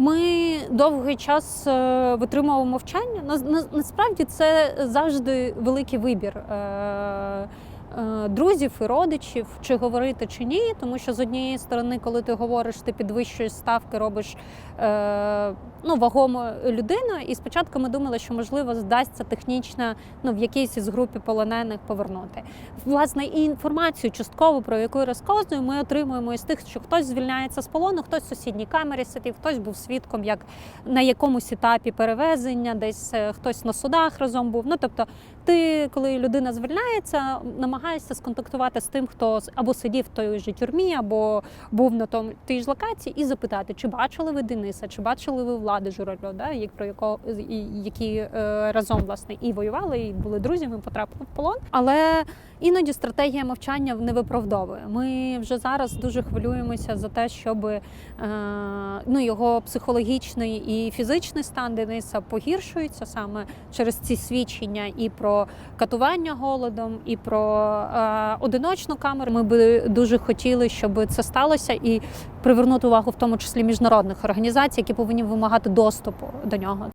Ми довгий час е, витримували мовчання. На, на, насправді це завжди великий вибір. Е, Друзів і родичів, чи говорити чи ні, тому що з однієї сторони, коли ти говориш, ти підвищуєш ставки, робиш е, ну, вагому людину. І спочатку ми думали, що можливо здасться технічно ну, в якійсь із групі полонених повернути. Власне, і інформацію частково, про яку розказую, ми отримуємо із тих, що хтось звільняється з полону, хтось в сусідній камері сидів, хтось був свідком, як на якомусь етапі перевезення, десь е, хтось на судах разом був. Ну тобто, ти, коли людина звільняється, намагаєшся сконтактувати з тим, хто або сидів в той же тюрмі, або був на тому тій ж локації, і запитати, чи бачили ви Дениса, чи бачили ви влади Журавльова, да, як про якого які е, разом власне і воювали, і були друзями, потрапили в полон. Але іноді стратегія мовчання не виправдовує. Ми вже зараз дуже хвилюємося за те, щоб е, ну, його психологічний і фізичний стан Дениса погіршується саме через ці свідчення і про катування голодом, і про е, одиночну камеру. Ми би дуже хотіли, щоб це сталося, і привернути увагу в тому числі міжнародних організацій, які повинні вимагати доступу до нього.